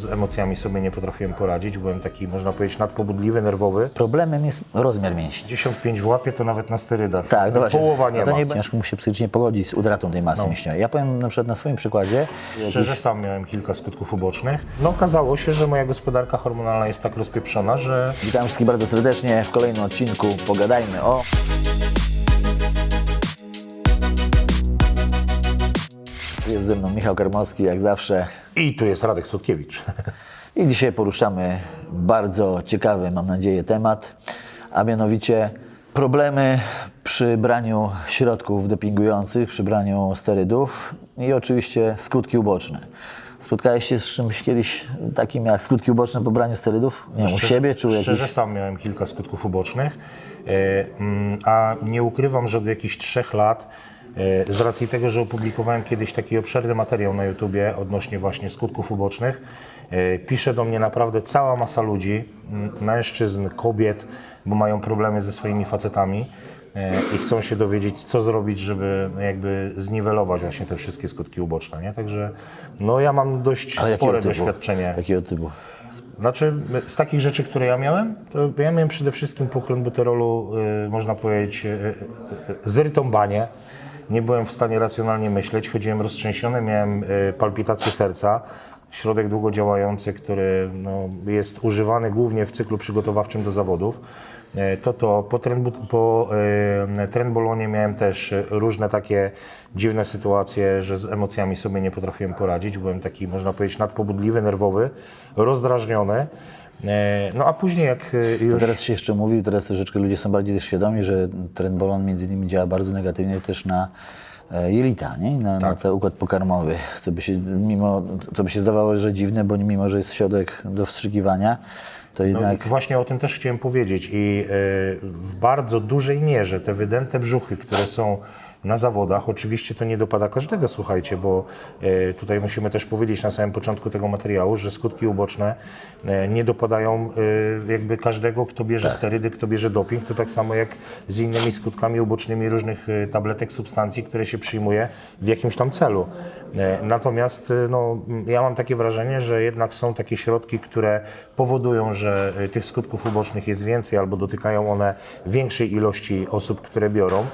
Z emocjami sobie nie potrafiłem poradzić, byłem taki, można powiedzieć, nadpobudliwy, nerwowy. Problemem jest rozmiar mięśni. 55 w łapie to nawet na sterydach. Tak, no właśnie. Połowa nie No to ma. nie ciężko mu się psychicznie pogodzić z utratą tej masy mięśniowej. Ja powiem na przykład na swoim przykładzie, Szczerze, sam miałem kilka skutków ubocznych. No okazało się, że moja gospodarka hormonalna jest tak rozpieprzona, że witam wszystkich bardzo serdecznie w kolejnym odcinku Pogadajmy o... Jest ze mną Michał Karmowski, jak zawsze. i tu jest Radek Słodkiewicz. I dzisiaj poruszamy bardzo ciekawy, mam nadzieję, temat, a mianowicie problemy przy braniu środków dopingujących, przy braniu sterydów i oczywiście skutki uboczne. Spotkałeś się z czymś kiedyś takim jak skutki uboczne po braniu sterydów? Nie wiem, u siebie czy u jakichś... Szczerze, sam miałem kilka skutków ubocznych, e, mm, a nie ukrywam, że od jakichś trzech lat, z racji tego, że opublikowałem kiedyś taki obszerny materiał na YouTubie odnośnie właśnie skutków ubocznych, e, pisze do mnie naprawdę cała masa ludzi, mężczyzn, kobiet, bo mają problemy ze swoimi facetami e, i chcą się dowiedzieć, co zrobić, żeby jakby zniwelować właśnie te wszystkie skutki uboczne, nie? Także no ja mam dość Ale spore jakiego typu? doświadczenie. Jakiego typu? Znaczy, z takich rzeczy, które ja miałem, to ja miałem przede wszystkim po klenbuterolu, y, można powiedzieć, y, y, zrytąbanie. Nie byłem w stanie racjonalnie myśleć, chodziłem roztrzęsiony, miałem y, palpitację serca, środek długodziałający, który no, jest używany głównie w cyklu przygotowawczym do zawodów. E, To to, po, trenbu- po y, trenbolonie miałem też y, różne takie dziwne sytuacje, że z emocjami sobie nie potrafiłem poradzić. Byłem taki, można powiedzieć, nadpobudliwy, nerwowy, rozdrażniony. E, No a później jak y, już... Teraz się jeszcze mówi, teraz troszeczkę ludzie są bardziej świadomi, że trenbolon między innymi działa bardzo negatywnie też na e, jelita, nie? Na, na cały układ pokarmowy, co by, się, mimo, co by się zdawało, że dziwne, bo mimo, że jest środek do wstrzykiwania, to No, jednak i właśnie o tym też chciałem powiedzieć i w bardzo dużej mierze te wydęte brzuchy, które są na zawodach, oczywiście to nie dopada każdego, słuchajcie, bo y, tutaj musimy też powiedzieć na samym początku tego materiału, że skutki uboczne y, nie dopadają y, jakby każdego, kto bierze sterydy, kto bierze doping, to tak samo jak z innymi skutkami ubocznymi różnych tabletek, substancji, które się przyjmuje w jakimś tam celu. Natomiast no, ja mam takie wrażenie, że jednak są takie środki, które powodują, że tych skutków ubocznych jest więcej albo dotykają one większej ilości osób, które biorą.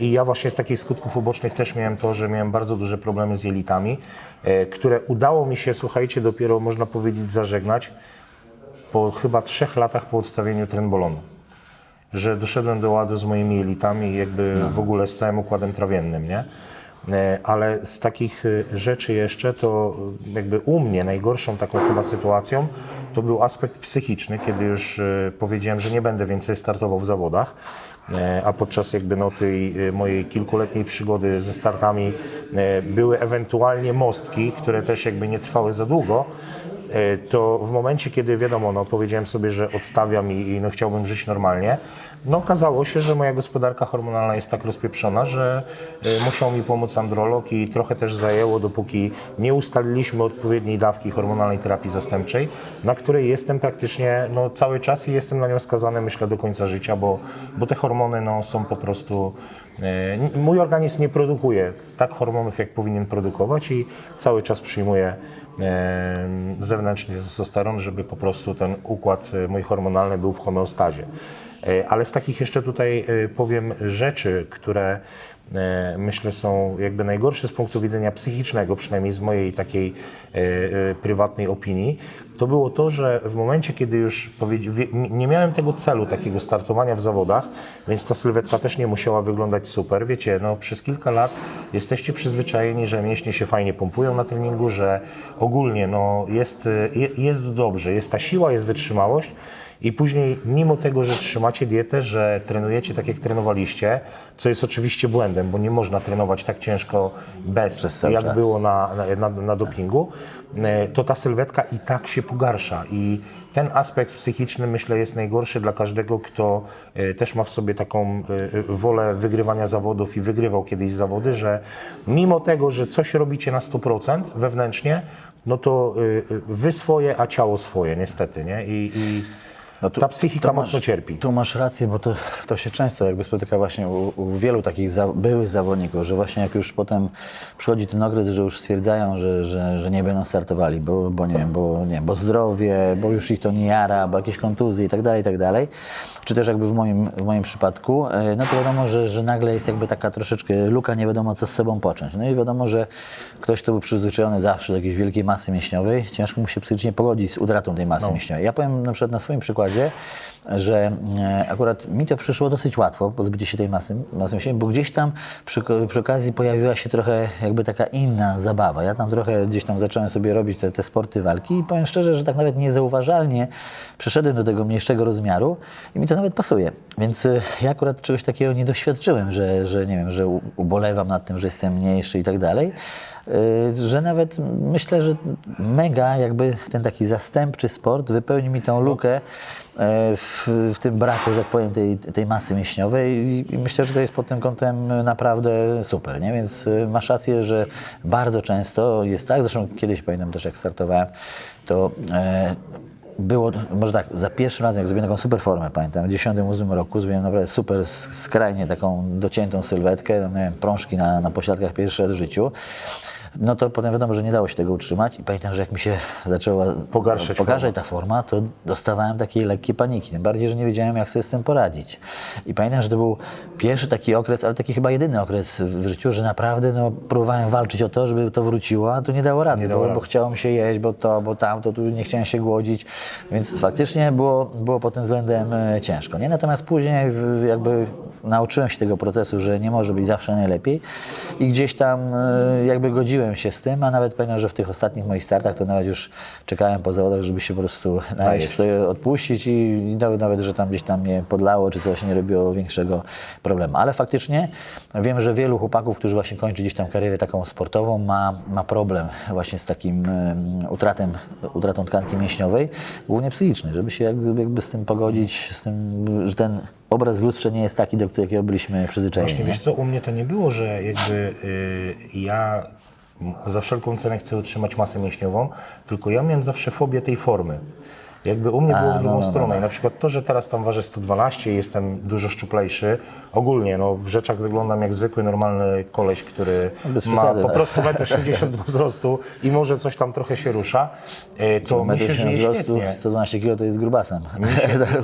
I ja właśnie z takich skutków ubocznych też miałem to, że miałem bardzo duże problemy z jelitami, y, które udało mi się, słuchajcie, dopiero można powiedzieć zażegnać po chyba trzech latach po odstawieniu trenbolonu. Że doszedłem do ładu z moimi jelitami i jakby w ogóle z całym układem trawiennym, nie? E, Ale z takich e, rzeczy jeszcze to e, jakby u mnie najgorszą taką chyba sytuacją to był aspekt psychiczny, kiedy już e, powiedziałem, że nie będę więcej startował w zawodach, E, a podczas jakby no tej e, mojej kilkuletniej przygody ze startami e, były ewentualnie mostki, które też jakby nie trwały za długo, E, to w momencie, kiedy wiadomo, no, powiedziałem sobie, że odstawiam i, i no, chciałbym żyć normalnie, no okazało się, że moja gospodarka hormonalna jest tak rozpieprzona, że e, musiał mi pomóc androlog i trochę też zajęło, dopóki nie ustaliliśmy odpowiedniej dawki hormonalnej terapii zastępczej, na której jestem praktycznie no, cały czas i jestem na nią skazany, myślę, do końca życia, bo, bo te hormony no, są po prostu E, Mój organizm nie produkuje tak hormonów, jak powinien produkować i cały czas przyjmuje e, zewnętrzny testosteron, żeby po prostu ten układ e, mój hormonalny był w homeostazie. E, Ale z takich jeszcze tutaj e, powiem rzeczy, które myślę są jakby najgorsze z punktu widzenia psychicznego, przynajmniej z mojej takiej e, e, prywatnej opinii, to było to, że w momencie, kiedy już nie miałem tego celu takiego startowania w zawodach, więc ta sylwetka też nie musiała wyglądać super. Wiecie, no przez kilka lat jesteście przyzwyczajeni, że mięśnie się fajnie pompują na treningu, że ogólnie no, jest, e, je- jest dobrze, jest ta siła, jest wytrzymałość. I później, mimo tego, że trzymacie dietę, że trenujecie tak jak trenowaliście, co jest oczywiście błędem, bo nie można trenować tak ciężko bez, jak czas. było na, na, na, na dopingu, e, to ta sylwetka i tak się pogarsza. I ten aspekt psychiczny, myślę, jest najgorszy dla każdego, kto e, też ma w sobie taką e, wolę wygrywania zawodów i wygrywał kiedyś zawody, że mimo tego, że coś robicie na 100% wewnętrznie, no to wy swoje, a ciało swoje, niestety, nie? I, i No tu- ta psychika to masz- mocno cierpi. Tu masz rację, bo to, to się często jakby spotyka właśnie u, u wielu takich za, byłych zawodników, że właśnie jak już potem przychodzi ten okres, że już stwierdzają, że, że, że nie będą startowali, bo, bo nie wiem, bo, nie bo zdrowie, bo już ich to nie jara, bo jakieś kontuzje i tak dalej, i tak dalej. Czy też jakby w moim, w moim przypadku, e, no to wiadomo, że, że nagle jest jakby taka troszeczkę luka, nie wiadomo co z sobą począć. No i wiadomo, że ktoś, kto był przyzwyczajony zawsze do jakiejś wielkiej masy mięśniowej, ciężko mu się psychicznie pogodzić z utratą tej masy mięśniowej. Ja powiem na przykład na swoim przykładzie, że e, akurat mi to przyszło dosyć łatwo, pozbycie się tej masy, masy mięśniowej, bo gdzieś tam przy, przy okazji pojawiła się trochę jakby taka inna zabawa. Ja tam trochę gdzieś tam zacząłem sobie robić te, te sporty walki i powiem szczerze, że tak nawet niezauważalnie przeszedłem do tego mniejszego rozmiaru i mi to nawet pasuje. Więc e, ja akurat czegoś takiego nie doświadczyłem, że, że nie wiem, że ubolewam nad tym, że jestem mniejszy i tak dalej. Y, że nawet myślę, że mega jakby ten taki zastępczy sport wypełni mi tą lukę e, w, w tym braku, że tak powiem, tej, tej masy mięśniowej i, myślę, że to jest pod tym kątem naprawdę super, nie? Więc y, masz rację, że bardzo często jest tak, zresztą kiedyś pamiętam też jak startowałem, to e, było, może tak, za pierwszym razem, jak zrobiłem taką super formę, pamiętam, w 98 roku zrobiłem naprawdę super, skrajnie taką dociętą sylwetkę, miałem prążki na, na pośladkach pierwszy raz w życiu, no to potem wiadomo, że nie dało się tego utrzymać i pamiętam, że jak mi się zaczęła Pogarszać pogarszać ta forma, to dostawałem takiej lekkiej paniki, tym bardziej, że nie wiedziałem, jak sobie z tym poradzić. I pamiętam, że to był pierwszy taki okres, ale taki chyba jedyny okres w życiu, że naprawdę no, próbowałem walczyć o to, żeby to wróciło, a to nie dało rady, Nie dało bo, rady. bo mi się jeść, bo to, bo tamto, tu nie chciałem się głodzić, więc faktycznie było, było pod tym względem e, ciężko. Nie? Natomiast później jakby nauczyłem się tego procesu, że nie może być zawsze najlepiej i gdzieś tam e, jakby godziłem się z tym, a nawet pamiętam, że w tych ostatnich moich startach to nawet już czekałem po zawodach, żeby się po prostu najeść, sobie odpuścić i, i nawet, nawet, że tam gdzieś tam mnie podlało czy coś, nie robiło większego problemu. Ale faktycznie wiem, że wielu chłopaków, którzy właśnie kończy gdzieś tam karierę taką sportową, ma, ma problem właśnie z takim em, utratem, utratą tkanki mięśniowej, głównie psychicznej, żeby się jakby, jakby z tym pogodzić, z tym, że ten obraz w lustrze nie jest taki, do jakiego byliśmy przyzwyczajeni. Właśnie nie? wiesz co, u mnie to nie było, że jakby y, ja za wszelką cenę chcę utrzymać masę mięśniową, tylko ja miałem zawsze fobię tej formy. Jakby u mnie było w no, drugą no, no, stronę. I na przykład to, że teraz tam ważę 112 i jestem dużo szczuplejszy, ogólnie no, w rzeczach wyglądam jak zwykły, normalny koleś, który Bez ma przesady, po tak. prostu 1,82 m wzrostu i może coś tam trochę się rusza, y, to mi się żyje wzrostu, świetnie. 112 kg to jest grubasem.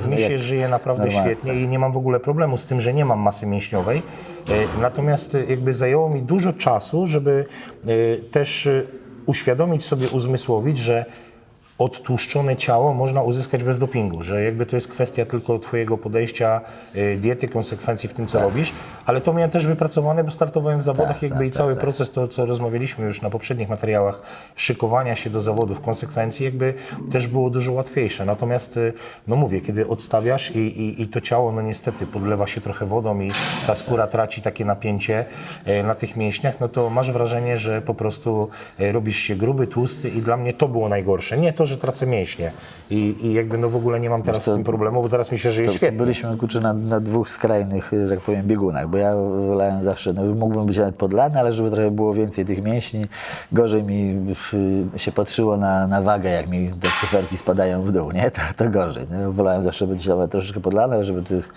Mi się żyje naprawdę Normalnie. świetnie i nie mam w ogóle problemu z tym, że nie mam masy mięśniowej. E, Natomiast e, jakby zajęło mi dużo czasu, żeby e, też e, uświadomić sobie, uzmysłowić, że odtłuszczone ciało można uzyskać bez dopingu, że jakby to jest kwestia tylko twojego podejścia, e, diety, konsekwencji w tym, Tak. co robisz, ale to miałem też wypracowane, bo startowałem w zawodach jakby i cały proces, to co rozmawialiśmy już na poprzednich materiałach, szykowania się do zawodów, konsekwencji jakby też było dużo łatwiejsze. Natomiast, y, no mówię, kiedy odstawiasz i, i, i to ciało, no niestety podlewa się trochę wodą i ta skóra traci takie napięcie e, na tych mięśniach, no to masz wrażenie, że po prostu robisz się gruby, tłusty i dla mnie to było najgorsze. Nie to, że tracę mięśnie i, i jakby no w ogóle nie mam teraz z tym problemu, bo zaraz mi się żyje To, to świetnie. byliśmy kurczę, na, na dwóch skrajnych, że tak powiem, biegunach, bo ja wolałem zawsze, no mógłbym być nawet podlany, ale żeby trochę było więcej tych mięśni, gorzej mi y, się patrzyło na, na wagę, jak mi te cyferki spadają w dół, nie? To, to gorzej. No, wolałem zawsze być nawet troszeczkę podlany, ale żeby tych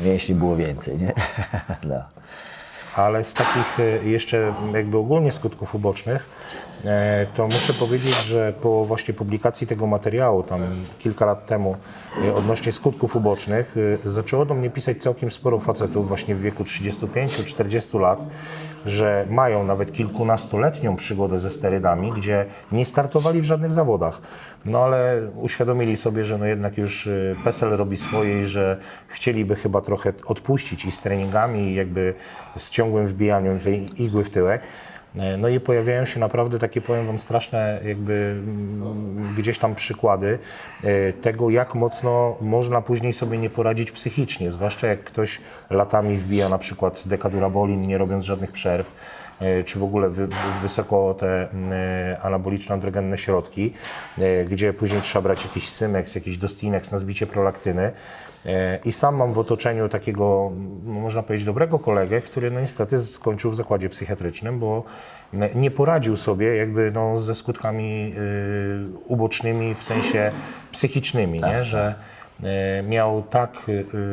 mięśni było więcej, nie? No. Ale z takich e, jeszcze jakby ogólnie skutków ubocznych, e, to muszę powiedzieć, że po właśnie publikacji tego materiału tam kilka lat temu e, odnośnie skutków ubocznych zaczęło do mnie pisać całkiem sporo facetów właśnie w wieku 35-40 lat, że mają nawet kilkunastoletnią przygodę ze sterydami, gdzie nie startowali w żadnych zawodach. No ale uświadomili sobie, że no jednak już y, PESEL robi swoje i że chcieliby chyba trochę odpuścić i z treningami i jakby z ciągłym wbijaniem tej igły w tyłek. E, No i pojawiają się naprawdę takie, powiem Wam, straszne jakby mm, gdzieś tam przykłady e, tego, jak mocno można później sobie nie poradzić psychicznie, zwłaszcza jak ktoś latami wbija na przykład dekadurabolin, nie robiąc żadnych przerw, czy w ogóle wy, wy- wysoko te e, anaboliczne, androgenne środki, e, gdzie później trzeba brać jakiś Symex, jakiś Dostinex na zbicie prolaktyny. E, I sam mam w otoczeniu takiego, no, można powiedzieć, dobrego kolegę, który no niestety skończył w zakładzie psychiatrycznym, bo nie poradził sobie jakby no, ze skutkami ubocznymi w sensie psychicznymi, nie? Że, e, miał tak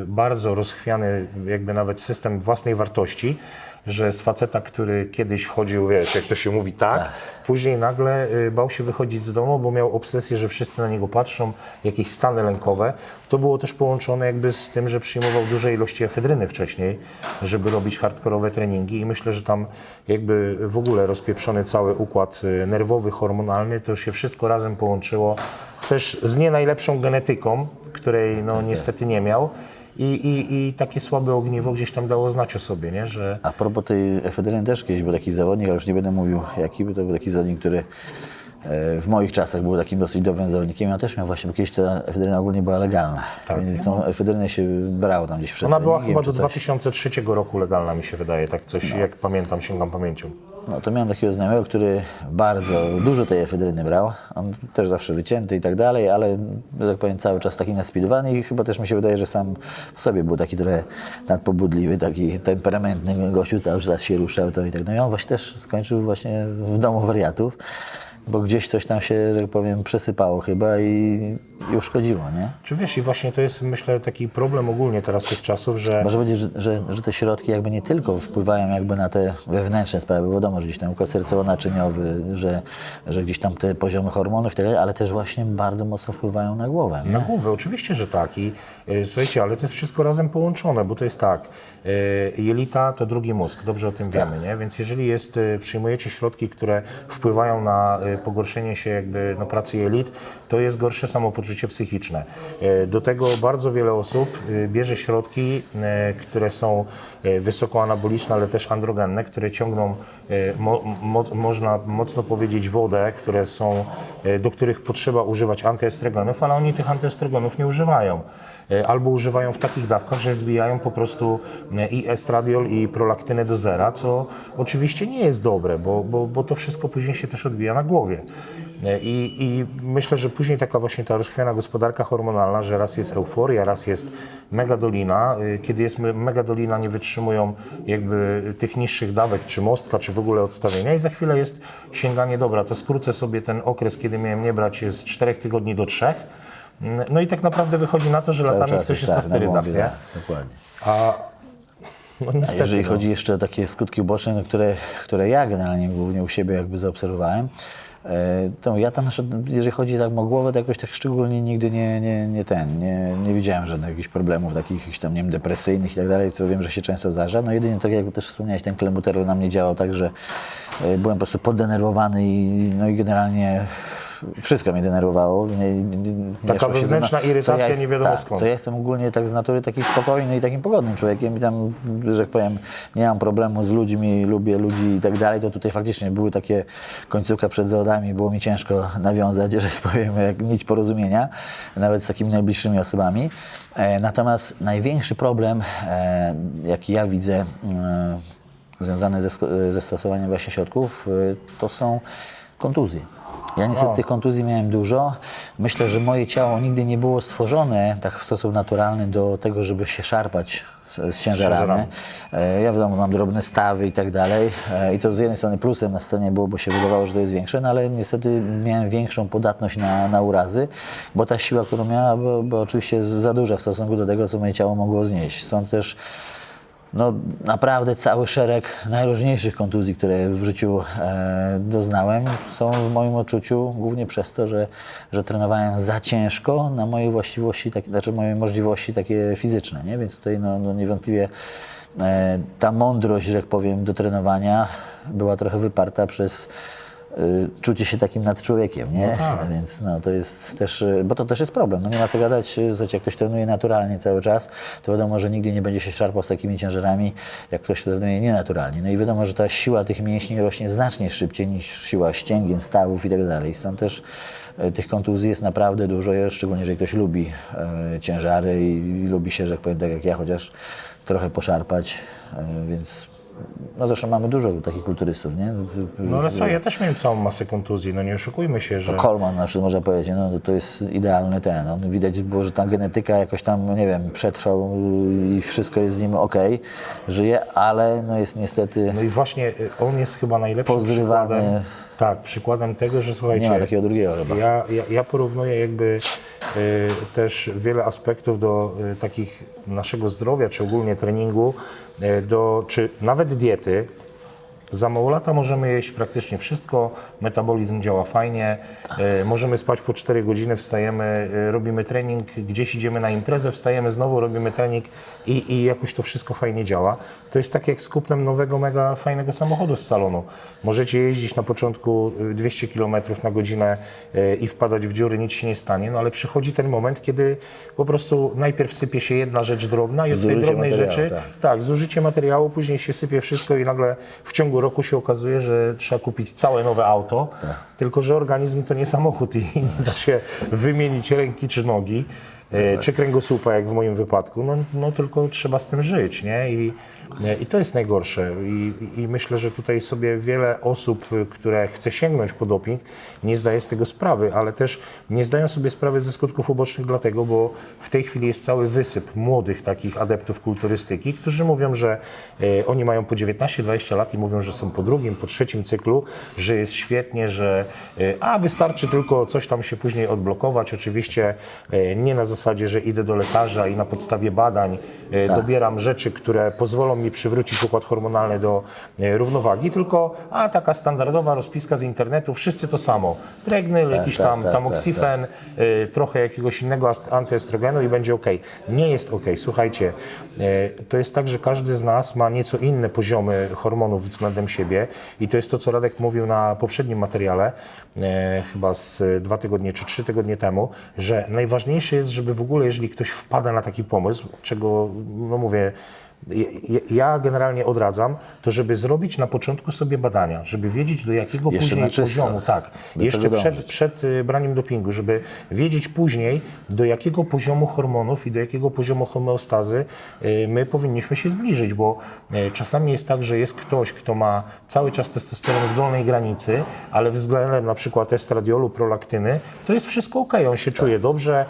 bardzo rozchwiany jakby nawet system własnej wartości, że z faceta, który kiedyś chodził, wiesz, jak to się mówi, tak, później nagle y, bał się wychodzić z domu, bo miał obsesję, że wszyscy na niego patrzą, jakieś stany lękowe. To było też połączone jakby z tym, że przyjmował duże ilości efedryny wcześniej, żeby robić hardkorowe treningi i myślę, że tam jakby w ogóle rozpieprzony cały układ y, nerwowy, hormonalny, to się wszystko razem połączyło też z nie najlepszą genetyką, której no niestety nie miał. I, i, I takie słabe ogniwo gdzieś tam dało znać o sobie, nie? że A propos tej efedryny też kiedyś był taki zawodnik, ale już nie będę mówił jaki, bo to był taki zawodnik, który e, w moich czasach był takim dosyć dobrym zawodnikiem. Ja też miał właśnie, bo kiedyś ta efedryna ogólnie była legalna. Więc tą efedrynę się brało tam gdzieś przed ona była chyba do czy coś. 2003 roku legalna, mi się wydaje, tak coś, jak pamiętam, sięgam pamięcią. No to miałem takiego znajomego, który bardzo dużo tej efedryny brał. On też zawsze wycięty i tak dalej, ale tak powiem cały czas taki naspidowany i chyba też mi się wydaje, że sam w sobie był taki trochę nadpobudliwy, taki temperamentny gościu, cały czas się ruszał to i tak. I on właśnie też skończył właśnie w domu wariatów, bo gdzieś coś tam się, że tak powiem, przesypało chyba i, i uszkodziło, nie? Czy wiesz, i właśnie to jest myślę taki problem ogólnie teraz tych czasów, że Może powiedzieć, że, że, że te środki jakby nie tylko wpływają jakby na te wewnętrzne sprawy, bo wiadomo, że gdzieś tam układ sercowo-naczyniowy, że, że gdzieś tam te poziomy hormonów i tak dalej, ale też właśnie bardzo mocno wpływają na głowę. Nie? Na głowę, oczywiście, że tak. I e, słuchajcie, ale to jest wszystko razem połączone, bo to jest tak. e, Jelita to drugi mózg, dobrze o tym wiemy, nie? Więc jeżeli jest, e, przyjmujecie środki, które wpływają na e, pogorszenie się jakby no, pracy jelit, to jest gorsze samopoczucie psychiczne. E, Do tego bardzo wiele osób e, bierze środki, e, które są e, wysoko anaboliczne, ale też androgenne, które ciągną, mo, mo, można mocno powiedzieć, wodę, które są, e, do których potrzeba używać antyestrogenów, ale oni tych antyestrogenów nie używają. E, Albo używają w takich dawkach, że zbijają po prostu e, i estradiol, i prolaktynę do zera, co oczywiście nie jest dobre, bo, bo, bo to wszystko później się też odbija na głowie. E, I, I myślę, że później taka właśnie ta rozchwiana gospodarka hormonalna, że raz jest euforia, raz jest megadolina. E, Kiedy jest me- megadolina, nie wytrzymują jakby tych niższych dawek, czy mostka, czy w ogóle odstawienia i za chwilę jest sięganie, dobra, to skrócę sobie ten okres, kiedy miałem nie brać z 4 tygodni do 3. No i tak naprawdę wychodzi na to, że Cały latami ktoś jest na tak, na sterydach, głowie, nie? tak, Dokładnie. A no A niestety, jeżeli no. chodzi jeszcze o takie skutki uboczne, no, które, które ja generalnie głównie u siebie jakby zaobserwowałem, to ja tam, jeżeli chodzi tak o głowę, to jakoś tak szczególnie nigdy nie, nie, nie ten, nie, nie widziałem żadnych jakichś problemów takich jakichś tam, nie wiem, depresyjnych i tak dalej, co wiem, że się często zdarza. No jedynie tak jak też wspomniałeś, ten klembuterol na mnie działał tak, że e, byłem po prostu poddenerwowany i, no i generalnie wszystko mnie denerwowało. Nie, nie, nie Taka szło się ze mną- wewnętrzna ja irytacja nie wiadomo tak, skąd. Co ja jestem ogólnie tak z natury taki spokojny i takim pogodnym człowiekiem i tam, że tak powiem, nie mam problemu z ludźmi, lubię ludzi i tak dalej, to tutaj faktycznie były takie końcówka przed zawodami, było mi ciężko nawiązać, że tak powiem, jak nić porozumienia, nawet z takimi najbliższymi osobami. E, natomiast największy problem, e, jaki ja widzę, e, związany ze, ze stosowaniem właśnie środków, e, to są kontuzje. Ja niestety tych kontuzji miałem dużo. Myślę, że moje ciało nigdy nie było stworzone tak w sposób naturalny do tego, żeby się szarpać z, z ciężarami. ciężarami. E, Ja wiadomo, mam drobne stawy i tak dalej. E, I to z jednej strony plusem na scenie było, bo się wydawało, że to jest większe, no ale niestety miałem większą podatność na, na urazy, bo ta siła, którą miała, była, była oczywiście za duża w stosunku do tego, co moje ciało mogło znieść. Stąd też no, naprawdę cały szereg najróżniejszych kontuzji, które w życiu e, doznałem, są w moim odczuciu głównie przez to, że, że trenowałem za ciężko na moje właściwości, tak, znaczy moje możliwości takie fizyczne, nie? więc tutaj no, no niewątpliwie e, ta mądrość, że tak powiem, do trenowania była trochę wyparta przez czucie się takim nad człowiekiem, nie? tak. Więc no, to jest też, y, bo to też jest problem. No nie ma co gadać, y, słuchajcie, jak ktoś trenuje naturalnie cały czas, to wiadomo, że nigdy nie będzie się szarpał z takimi ciężarami, jak ktoś trenuje nienaturalnie. No i wiadomo, że ta siła tych mięśni rośnie znacznie szybciej niż siła ścięgien, stawów i tak dalej. Stąd też y, tych kontuzji jest naprawdę dużo, szczególnie jeżeli ktoś lubi y, ciężary i, i lubi się, że tak powiem, tak jak ja, chociaż trochę poszarpać, y, więc no zresztą mamy dużo takich kulturystów, nie? No ale słuchaj, ja też miałem całą masę kontuzji, no nie oszukujmy się, że... Coleman na przykład można powiedzieć, no to jest idealny ten. On widać było, że ta genetyka jakoś tam, nie wiem, przetrwał i wszystko jest z nim ok, żyje, ale no jest niestety No i właśnie y, on jest chyba najlepszym Pozrywany. przykładem, tak, przykładem tego, że słuchajcie, nie ma takiego drugiego chyba. ja, ja, ja porównuję jakby y, też wiele aspektów do y, takich naszego zdrowia, czy ogólnie treningu, y, do, czy nawet diety. Za mało lata możemy jeść praktycznie wszystko, metabolizm działa fajnie, e, możemy spać po 4 godziny, wstajemy, e, robimy trening, gdzieś idziemy na imprezę, wstajemy znowu, robimy trening i, i jakoś to wszystko fajnie działa. To jest tak jak z kupnem nowego, mega fajnego samochodu z salonu. Możecie jeździć na początku e, 200 km na godzinę e, i wpadać w dziury, nic się nie stanie, no ale przychodzi ten moment, kiedy po prostu najpierw sypie się jedna rzecz drobna i od tej Zużycie drobnej materiału, rzeczy tak. tak, zużycie materiału, później się sypie wszystko i nagle w ciągu roku się okazuje, że trzeba kupić całe nowe auto, tylko że organizm to nie samochód i nie da się wymienić ręki czy nogi, e, czy kręgosłupa jak w moim wypadku, no, no tylko trzeba z tym żyć, nie? I, i to jest najgorsze I, i myślę, że tutaj sobie wiele osób, które chce sięgnąć po doping, nie zdaje z tego sprawy, ale też nie zdają sobie sprawy ze skutków ubocznych dlatego, bo w tej chwili jest cały wysyp młodych takich adeptów kulturystyki, którzy mówią, że e, oni mają po 19-20 lat i mówią, że są po drugim, po trzecim cyklu, że jest świetnie, że e, a wystarczy tylko coś tam się później odblokować. Oczywiście e, nie na zasadzie, że idę do lekarza i na podstawie badań e, dobieram rzeczy, które pozwolą mi przywrócić układ hormonalny do e, równowagi, tylko a taka standardowa rozpiska z internetu, wszyscy to samo. Pregnyl, jakiś tak, tam tak, tamoxifen, y, trochę jakiegoś innego antyestrogenu i będzie ok. Nie jest ok. Słuchajcie, y, to jest tak, że każdy z nas ma nieco inne poziomy hormonów względem siebie i to jest to, co Radek mówił na poprzednim materiale, chyba z dwa tygodnie czy trzy tygodnie temu, że najważniejsze jest, żeby w ogóle, jeżeli ktoś wpada na taki pomysł, czego, no mówię, ja- generalnie odradzam, to żeby zrobić na początku sobie badania, żeby wiedzieć do jakiego Jeszcze później poziomu, tak, Do jeszcze przed, przed y, braniem dopingu, żeby wiedzieć później, do jakiego poziomu hormonów i do jakiego poziomu homeostazy y, my powinniśmy się zbliżyć, bo y, czasami jest tak, że jest ktoś, kto ma cały czas testosteron w dolnej granicy, ale względem na przykład estradiolu, prolaktyny, to jest wszystko ok, on się czuje dobrze,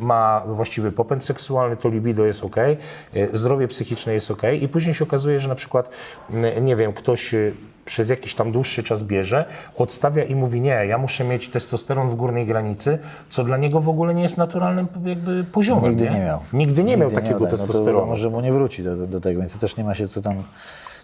ma właściwy popęd seksualny, to libido jest ok, y, zdrowie psychiczne jest ok i później się okazuje, że na przykład, y, nie wiem, ktoś y, przez jakiś tam dłuższy czas bierze, odstawia i mówi nie, ja muszę mieć testosteron w górnej granicy, co dla niego w ogóle nie jest naturalnym jakby poziomem. Nigdy nie miał. Nigdy nie miał Nigdy takiego tak, No to testosteronu. może mu nie wróci do, do, tego, więc też nie ma się co tam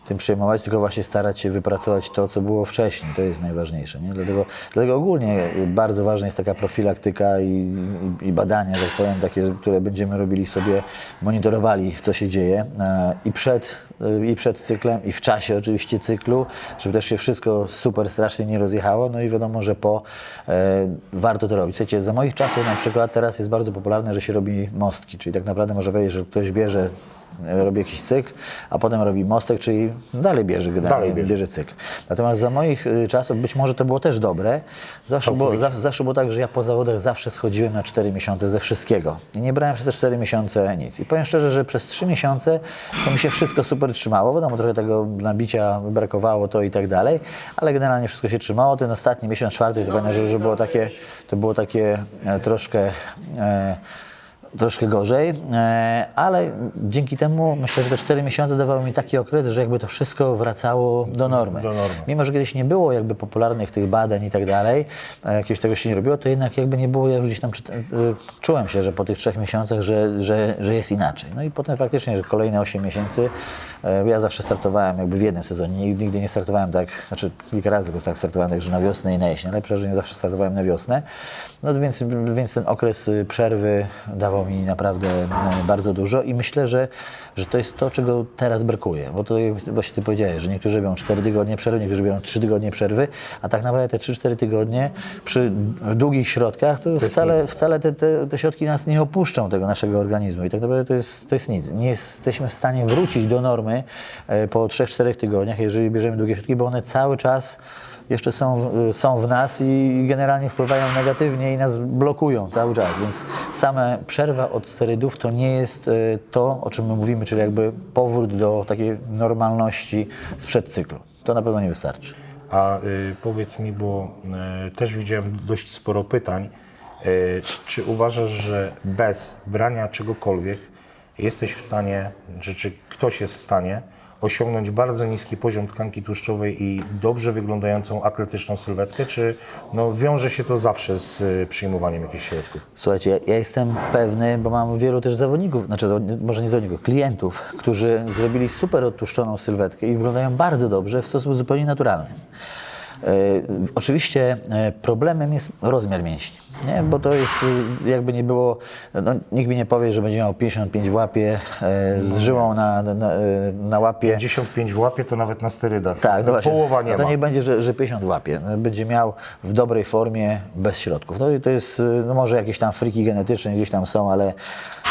tym przejmować, tylko właśnie starać się wypracować to, co było wcześniej. To jest najważniejsze. Nie? Dlatego, dlatego ogólnie bardzo ważna jest taka profilaktyka i, i, badania, że tak powiem, takie, które będziemy robili sobie, monitorowali, co się dzieje e, i przed, e, i przed cyklem, i w czasie oczywiście cyklu, żeby też się wszystko super strasznie nie rozjechało. No i wiadomo, że po e, warto to robić. Słuchajcie, za moich czasów na przykład teraz jest bardzo popularne, że się robi mostki, czyli tak naprawdę może powiedzieć, że ktoś bierze robi jakiś cykl, a potem robi mostek, czyli dalej bierze generalnie, Dalej bierze. bierze cykl. Natomiast za moich y, czasów, być może to było też dobre, zawsze było, za, zawsze było tak, że ja po zawodach zawsze schodziłem na 4 miesiące ze wszystkiego. I nie brałem przez te 4 miesiące nic. I powiem szczerze, że przez 3 miesiące to mi się wszystko super trzymało. Wiadomo, trochę tego nabicia brakowało, to i tak dalej, ale generalnie wszystko się trzymało. Ten ostatni miesiąc, czwarty, to pamiętam, że, że było takie, to było takie e, troszkę... E, troszkę gorzej, e, ale dzięki temu myślę, że te 4 miesiące dawały mi taki okres, że jakby to wszystko wracało do normy. Do normy. Mimo, że kiedyś nie było jakby popularnych tych badań i tak dalej, e, jakiegoś tego się nie robiło, to jednak jakby nie było, ja gdzieś tam e, czułem się, że po tych trzech miesiącach, że, że, że jest inaczej. No i potem faktycznie, że kolejne 8 miesięcy, ja zawsze startowałem jakby w jednym sezonie, nigdy, nigdy nie startowałem tak, znaczy kilka razy tylko tak startowałem tak, że na wiosnę i na jesień, ale przeważnie zawsze startowałem na wiosnę. No to więc, więc ten okres y, przerwy dawał mi naprawdę e, bardzo dużo i myślę, że, że to jest to, czego teraz brakuje. Bo to właśnie Ty powiedziałeś, że niektórzy robią 4 tygodnie przerwy, niektórzy robią 3 tygodnie przerwy, a tak naprawdę te 3-4 tygodnie przy długich środkach to, wcale, wcale te, te, te środki nas nie opuszczą tego naszego organizmu i tak naprawdę to jest, to jest nic. Nie jesteśmy w stanie wrócić do normy e, po 3-4 tygodniach, jeżeli bierzemy długie środki, bo one cały czas jeszcze są, y, są w nas i generalnie wpływają negatywnie i nas blokują cały czas, więc sama przerwa od sterydów to nie jest y, to, o czym my mówimy, czyli jakby powrót do takiej normalności sprzed cyklu. To na pewno nie wystarczy. A y, powiedz mi, bo y, też widziałem dość sporo pytań, y, czy uważasz, że bez brania czegokolwiek jesteś w stanie, czy, czy ktoś jest w stanie osiągnąć bardzo niski poziom tkanki tłuszczowej i dobrze wyglądającą atletyczną sylwetkę, czy no, wiąże się to zawsze z y, przyjmowaniem jakichś środków? Słuchajcie, ja- jestem pewny, bo mam wielu też zawodników, znaczy może nie zawodników, klientów, którzy zrobili super odtłuszczoną sylwetkę i wyglądają bardzo dobrze w sposób zupełnie naturalny. E, oczywiście e, problemem jest rozmiar mięśni, nie? bo to jest e, jakby nie było, no, nikt mi nie powie, że będzie miał 55 w łapie e, z żyłą na, na, na, łapie. 55 w łapie to nawet na sterydach. Tak, no właśnie. Połowa nie no to ma. niech będzie, że, że 50 łapie. No, Będzie miał w dobrej formie, bez środków. No i to jest, y, no może jakieś tam friki genetyczne gdzieś tam są, ale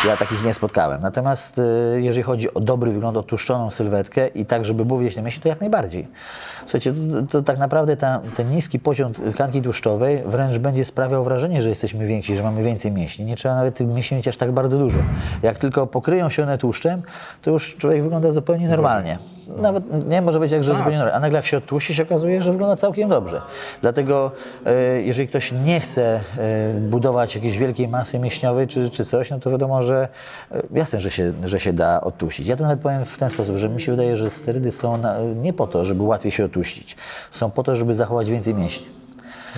ja takich nie spotkałem. Natomiast y, jeżeli chodzi o dobry wygląd, odtłuszczoną sylwetkę i tak, żeby było widać na mięśnie, to jak najbardziej. Słuchajcie, to, to tak naprawdę ta, ten niski poziom tkanki tłuszczowej wręcz będzie sprawiał wrażenie, że jesteśmy więksi, że mamy więcej mięśni. Nie trzeba nawet tych mięśni mieć aż tak bardzo dużo. Jak tylko pokryją się one tłuszczem, to już człowiek wygląda zupełnie normalnie. Nawet nie może być jak, że Tak. zupełnie normalnie. A nagle jak się odtłuści, się okazuje, że wygląda całkiem dobrze. Dlatego e, jeżeli ktoś nie chce e, budować jakiejś wielkiej masy mięśniowej czy, czy coś, no to wiadomo, że e, jasne, że się, że się da odtłuścić. Ja to nawet powiem w ten sposób, że mi się wydaje, że sterydy są na, nie po to, żeby łatwiej się odtłuścić. Są po to, żeby zachować więcej mięśni.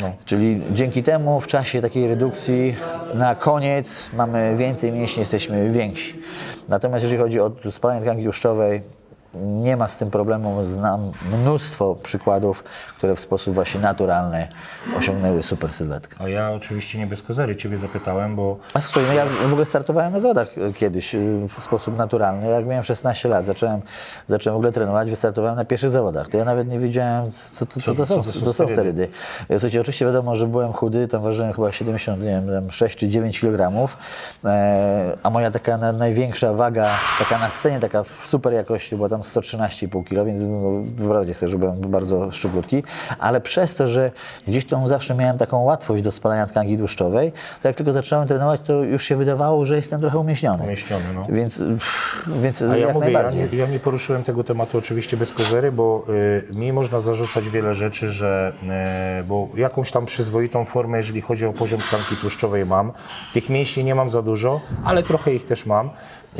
No. Czyli dzięki temu w czasie takiej redukcji na koniec mamy więcej mięśni, jesteśmy więksi. Natomiast jeżeli chodzi o spalanie tkanki tłuszczowej, nie ma z tym problemu. Znam mnóstwo przykładów, które w sposób właśnie naturalny osiągnęły super sylwetkę. A ja oczywiście nie bez kozery Ciebie zapytałem, bo A słuchaj, no ja w ogóle startowałem na zawodach e, kiedyś e, w sposób naturalny. Jak miałem 16 lat, zacząłem, zacząłem w ogóle trenować, wystartowałem na pierwszych zawodach. To ja nawet nie wiedziałem, co to, co to, są, co to są sterydy. E, Słuchajcie, oczywiście wiadomo, że byłem chudy, tam ważyłem chyba 70, nie wiem, tam 6 czy 9 kg, a moja taka na, największa waga, taka na scenie, taka w super jakości, była tam 113,5 kg, więc wyobraźcie sobie, że byłem bardzo szczuplutki, ale przez to, że gdzieś tam zawsze miałem taką łatwość do spalania tkanki tłuszczowej, to jak tylko zacząłem trenować, to już się wydawało, że jestem trochę umieśniony. Umieśniony, no. Więc, więc A ja jak mówię, ja nie, ja nie poruszyłem tego tematu oczywiście bez kozery, bo y, mi można zarzucać wiele rzeczy, że y, bo jakąś tam przyzwoitą formę, jeżeli chodzi o poziom tkanki tłuszczowej mam. Tych mięśni nie mam za dużo, ale trochę ich też mam.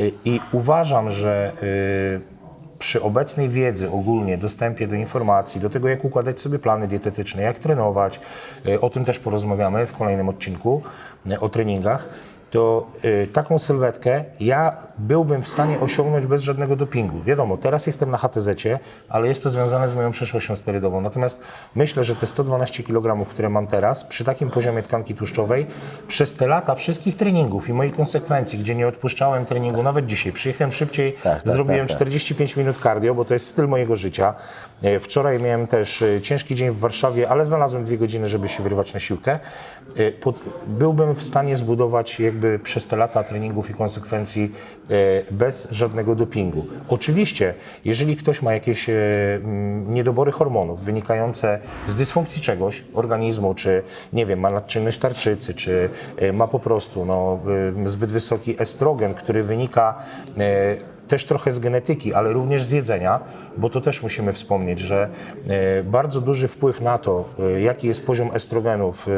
Y, I uważam, że y, przy obecnej wiedzy ogólnie, dostępie do informacji, do tego jak układać sobie plany dietetyczne, jak trenować, y, o tym też porozmawiamy w kolejnym odcinku y, o treningach to y, taką sylwetkę ja byłbym w stanie osiągnąć bez żadnego dopingu. Wiadomo, teraz jestem na HTZ-cie, ale jest to związane z moją przeszłością sterydową. Natomiast myślę, że te 112 kg, które mam teraz, przy takim poziomie tkanki tłuszczowej, przez te lata wszystkich treningów i moich konsekwencji, gdzie nie odpuszczałem treningu, nawet dzisiaj, przyjechałem szybciej, Tak, tak, zrobiłem tak, tak. 45 minut cardio, bo to jest styl mojego życia. E, Wczoraj miałem też e, ciężki dzień w Warszawie, ale znalazłem dwie godziny, żeby się wyrywać na siłkę. E, byłbym w stanie zbudować jakby przez te lata treningów i konsekwencji bez żadnego dopingu. Oczywiście, jeżeli ktoś ma jakieś niedobory hormonów wynikające z dysfunkcji czegoś, organizmu, czy nie wiem, ma nadczynność tarczycy, czy ma po prostu no, zbyt wysoki estrogen, który wynika też trochę z genetyki, ale również z jedzenia, bo to też musimy wspomnieć, że e, bardzo duży wpływ na to, e, jaki jest poziom estrogenów e,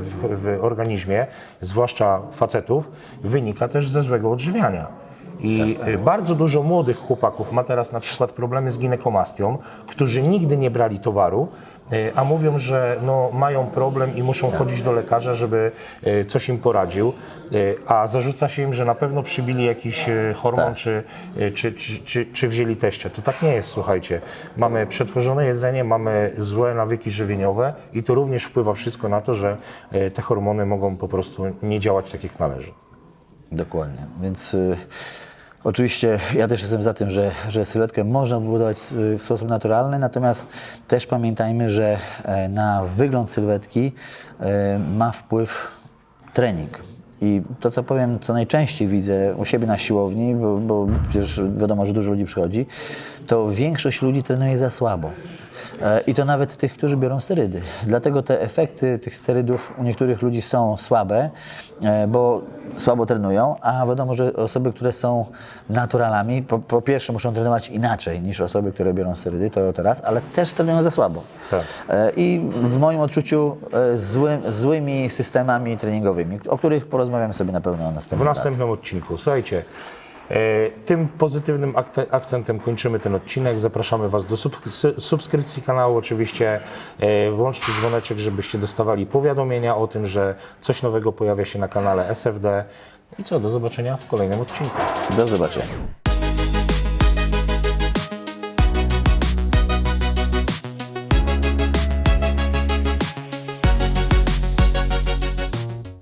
w, w organizmie, zwłaszcza facetów, wynika też ze złego odżywiania. I e, bardzo dużo młodych chłopaków ma teraz na przykład problemy z ginekomastią, którzy nigdy nie brali towaru, a mówią, że no, mają problem i muszą chodzić do lekarza, żeby e, coś im poradził, e, a zarzuca się im, że na pewno przybili jakiś hormon czy, e, czy, czy, czy, czy wzięli teścia. To tak nie jest, słuchajcie. Mamy przetworzone jedzenie, mamy złe nawyki żywieniowe i to również wpływa wszystko na to, że te hormony mogą po prostu nie działać tak jak należy. Dokładnie. Więc y, oczywiście ja też jestem za tym, że, że sylwetkę można budować y, w sposób naturalny, natomiast też pamiętajmy, że e, na wygląd sylwetki e, ma wpływ trening. I to, co powiem, co najczęściej widzę u siebie na siłowni, bo, bo przecież wiadomo, że dużo ludzi przychodzi, to większość ludzi trenuje za słabo. E, I to nawet tych, którzy biorą sterydy. Dlatego te efekty tych sterydów u niektórych ludzi są słabe, e, bo słabo trenują, a wiadomo, że osoby, które są naturalami, po, po pierwsze muszą trenować inaczej niż osoby, które biorą sterydy, to, to raz, ale też trenują za słabo. Tak. E, I w moim odczuciu złym, złymi systemami treningowymi, o których porozmawiamy sobie na pewno W następnym razem. następnym odcinku. Słuchajcie, Tym pozytywnym akcentem kończymy ten odcinek. Zapraszamy Was do subskrypcji kanału. Oczywiście e, włączcie dzwoneczek, żebyście dostawali powiadomienia o tym, że coś nowego pojawia się na kanale SFD. I co, do zobaczenia w kolejnym odcinku. Do zobaczenia.